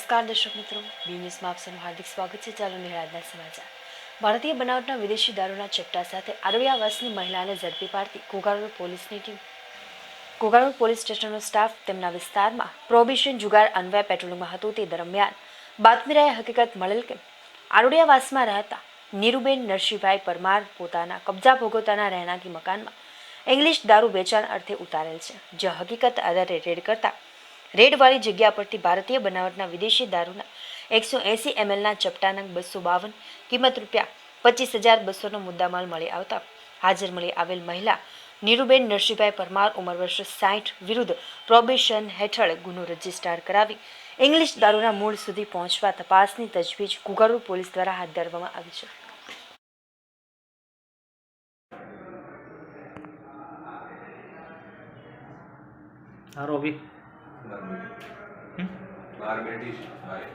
નમસ્કાર દર્શક મિત્રો બી ન્યૂઝમાં આપ સૌનું હાર્દિક સ્વાગત છે. ચાલો નિરાજના સમાચાર. ભારતીય બનાવટના વિદેશી દારૂના ચપટા સાથે આરવિયાવાસની મહિલાને ઝડપી પાડતી કોગારોડ પોલીસની ટીમ. કોગારોડ પોલીસ સ્ટેશનનો સ્ટાફ તેમના વિસ્તારમાં પ્રોબિશન જુગાર અન્વય પેટ્રોલિંગમાં હતું તે દરમિયાન બાતમીરાએ હકીકત મળેલ કે આરોડિયાવાસમાં રહેતા નીરુબેન નરસિંહભાઈ પરમાર પોતાના કબજા ભોગવતાના રહેણાંકી મકાનમાં ઇંગ્લિશ દારૂ વેચાણ અર્થે ઉતારેલ છે જે હકીકત આધારે રેડ કરતા રેડવાળી જગ્યા પરથી ભારતીય બનાવટના વિદેશી દારૂના એકસો એંસી એમએલના ચપટા બસો બાવન કિંમત રૂપિયા પચીસ હજાર બસોનો મુદ્દામાલ મળી આવતા હાજર મળી આવેલ મહિલા નીરુબેન નરસિંહભાઈ પરમાર ઉંમર વર્ષ સાઠ વિરુદ્ધ પ્રોબેશન હેઠળ ગુનો રજિસ્ટર કરાવી ઇંગ્લિશ દારૂના મૂળ સુધી પહોંચવા તપાસની તજવીજ કુગારુ પોલીસ દ્વારા હાથ ધરવામાં આવી છે. આરોપી બાર હમ? બાર ભાઈ